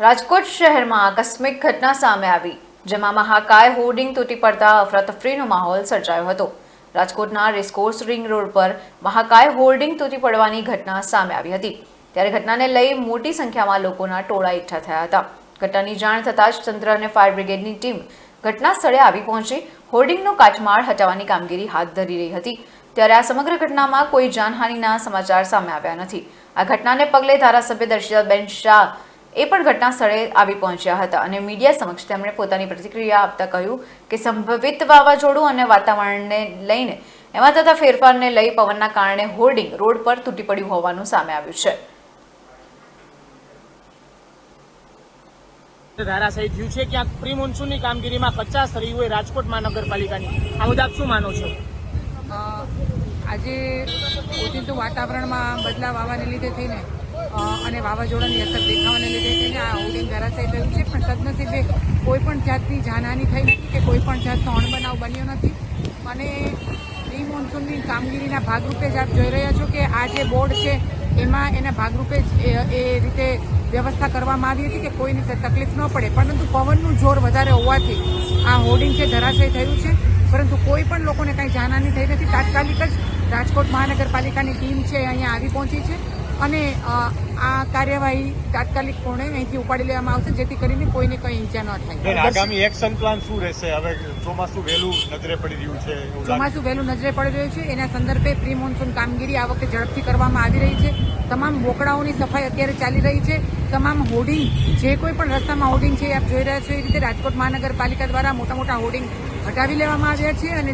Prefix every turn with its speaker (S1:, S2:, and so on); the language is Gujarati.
S1: રાજકોટ શહેરમાં આકસ્મિક ઘટના સામે આવી, જેમાં મહાકાય હોર્ડિંગ તૂટી પડતા અફરાતફરીનો માહોલ સર્જાયો હતો. રાજકોટના રેસકોર્સ રિંગ રોડ પર મહાકાય હોર્ડિંગ તૂટી પડવાની ઘટના સામે આવી હતી. ત્યારે ઘટનાને લઈ મોટી સંખ્યામાં લોકોના ટોળા એકઠા થયા હતા. ઘટનાની જાણ થતાં જ તંત્ર અને ફાયર બ્રિગેડની ટીમ ઘટના સ્થળે આવી પહોંચી, હોર્ડિંગનો કાચમાળ હટાવવાની કામગીરી હાથ ધરી રહી હતી. ત્યારે આ સમગ્ર ઘટનામાં કોઈ જાનહાનિના સમાચાર સામે આવ્યા નથી. આ ઘટનાને પગલે ધારાસભ્ય દર્શિતાબેન શાહ એ પણ ઘટના સ્થળે આવી પહોંચ્યા હતા અને મીડિયા સમક્ષ તેમણે પોતાની પ્રતિક્રિયા આપતા કહ્યું કે સંભવિત વાવાઝોડું અને વાતાવરણને લઈને એમાં થતા ફેરફારને લઈ પવનના કારણે હોર્ડિંગ રોડ પર તૂટી પડ્યું હોવાનું સામે આવ્યું છે.
S2: ધારાશાયી થયું છે ક્યાંક પ્રી મોન્સૂનની કામગીરીમાં પચાસ રહી હોય રાજકોટ મહાનગરપાલિકાની આ મુદ્દે આપ શું માનો છો?
S3: અ, આજે ઓચિંતું વાતાવરણમાં બદલાવ આવવાને લીધે થઈને અને વાવાઝોડાની અસર દેખાવાને લીધે થઈને આ હોર્ડિંગ ધરાશાય થયું છે. પણ સદનસીબે કોઈ પણ જાતની જાનહાની થઈ નથી કે કોઈ પણ જાતનો અણબનાવ બન્યો નથી. અને પ્રી મોન્સૂનની કામગીરીના ભાગરૂપે જ આપ જોઈ રહ્યા છો કે આ જે બોર્ડ છે, એમાં એના ભાગરૂપે જ એ રીતે વ્યવસ્થા કરવામાં આવી હતી કે કોઈને તકલીફ ન પડે. પરંતુ પવનનું જોર વધારે હોવાથી આ હોર્ડિંગ છે ધરાશય થયું છે. પરંતુ કોઈ પણ લોકોને કાંઈ જાનહાની થઈ નથી. તાત્કાલિક જ રાજકોટ મહાનગરપાલિકાની ટીમ છે અહીંયા આવી પહોંચી છે. અને આ કાર્યવાહી તાત્કાલિક પૂર્ણે અહીંથી ઉપાડી લેવામાં આવશે જેથી કરીને કોઈને કંઈ ઈજા ન થાય.
S4: આગામી એક્શન પ્લાન શું રહેશે? હવે ચોમાસું વહેલું નજરે પડી રહ્યું છે
S3: ચોમાસું વહેલું નજરે પડી રહ્યું છે. એના સંદર્ભે પ્રી મોન્સૂન કામગીરી આ વખતે ઝડપથી કરવામાં આવી રહી છે. તમામ બોકડાઓની સફાઈ અત્યારે ચાલી રહી છે. તમામ હોર્ડિંગ જે કોઈ પણ રસ્તામાં હોર્ડિંગ છે એ આપ જોઈ રહ્યા છો એ રીતે રાજકોટ મહાનગરપાલિકા દ્વારા મોટા મોટા હોર્ડિંગ હટાવી લેવામાં આવ્યા છે અને